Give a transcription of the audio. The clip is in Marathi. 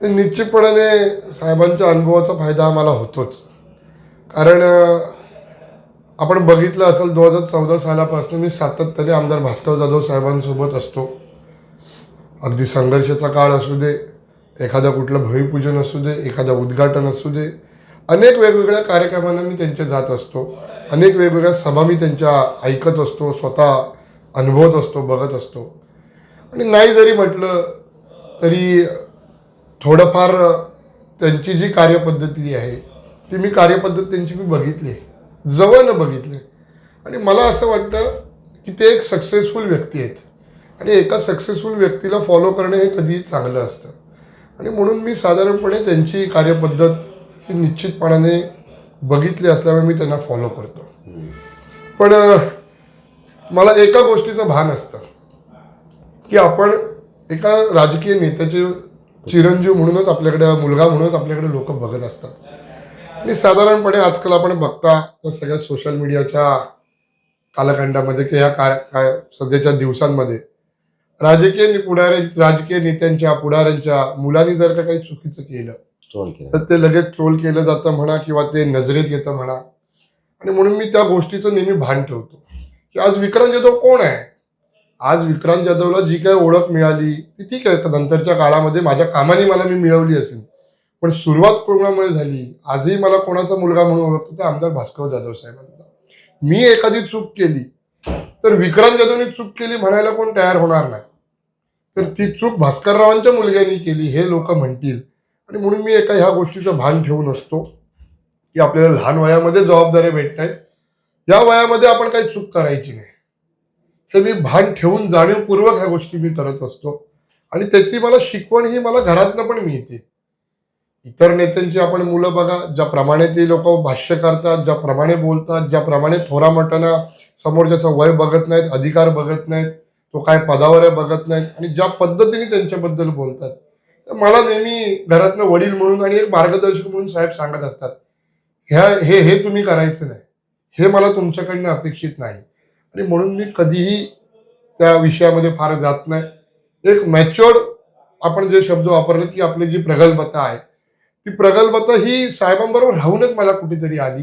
ते निश्चितपणाने साहेबांच्या अनुभवाचा फायदा आम्हाला होतोच. कारण आपण बघितलं असेल दोन हजार चौदा सालापासून मी सातत्याने आमदार भास्कर जाधव साहेबांसोबत असतो. अगदी संघर्षाचा काळ असू दे एखादं कुठलं भूमिपूजन असू दे एखादं उद्घाटन असू दे अनेक वेगवेगळ्या कार्यक्रमांना मी त्यांच्या जात असतो. अनेक वेगवेगळ्या सभा मी त्यांच्या ऐकत असतो स्वतः अनुभवत असतो बघत असतो. आणि नाही जरी म्हटलं तरी थोडंफार त्यांची जी कार्यपद्धती आहे ती मी कार्यपद्धत त्यांची मी बघितली आहे. जवळनं बघितली आणि मला असं वाटतं की ते एक सक्सेसफुल व्यक्ती आहेत. आणि एका सक्सेसफुल व्यक्तीला फॉलो करणे हे कधीही चांगलं असतं. आणि म्हणून मी साधारणपणे त्यांची कार्यपद्धत ही निश्चितपणाने बघितली असल्यामुळे मी त्यांना फॉलो करतो. पण मला एका गोष्टीचं भान असतं की आपण एका राजकीय नेत्याचे चिरंजीव म्हणूनच आपल्याकडे मुलगा म्हणूनच आपल्याकडे लोक बघत असतात. आणि साधारणपणे आजकाल आपण बघता या सगळ्या सोशल मीडियाच्या कालखंडामध्ये किंवा ह्या काय काय सध्याच्या दिवसांमध्ये राजकीय पुढाऱ्या राजकीय नेत्यांच्या पुढाऱ्यांच्या मुलांनी जर का काही चुकीचं केलं. तर ते लगेच ट्रोल केलं जातं म्हणा किंवा ते नजरेत येतं म्हणा. आणि म्हणून मी त्या गोष्टीचं नेहमी भान ठेवतो. की आज विक्रांत जाधव कोण आहे? आज विक्रांत जाधवला जी काही ओळख मिळाली ती ठीक आहे तर नंतरच्या काळामध्ये माझ्या कामाने मला मी मिळवली असेल. पण सुरुवात कोणामुळे झाली. आजही मला कोणाचा मुलगा म्हणून ओळखतो ते आमदार भास्कर जाधव साहेबांचा. मी एखादी चूक केली तर विक्रांत जाधवने चूक केली म्हणायला कोण तयार होणार नाही. तर ती चूक भास्कररावांच्या मुलग्यांनी केली हे लोक म्हणतील. आणि म्हणून मी एका ह्या गोष्टीचं भान ठेवून असतो की आपल्याला लहान वयामध्ये जबाबदाऱ्या भेटत आहेत या वयामध्ये आपण काही चूक करायची नाही. हे मी भान ठेवून जाणीवपूर्वक ह्या गोष्टी मी करत असतो. आणि त्याची मला शिकवण ही मला घरातनं पण मिळते. इतर नेत्यांची आपण मुलं बघा ज्याप्रमाणे ते लोक भाष्य करतात ज्याप्रमाणे बोलतात ज्याप्रमाणे थोरा मोठ्यानं समोरच्याचं वय बघत नाहीत अधिकार बघत नाहीत तो काय पदावर आहे बघत नाहीत आणि ज्या पद्धतीने त्यांच्याबद्दल बोलतात. तर मला नेहमी घरातनं वडील म्हणून आणि एक मार्गदर्शक म्हणून साहेब सांगत असतात ह्या हे हे तुम्ही करायचं नाही. हे मला तुमच्याकडनं अपेक्षित नाही. आणि म्हणून मी कधीही त्या विषयामध्ये फार जात नाही. एक मॅच्युअर्ड आपण जे शब्द वापरले की आपली जी प्रगल्भता आहे ती प्रगल्भता ही साहेबांबरोबर राहूनच मला कुठेतरी आली.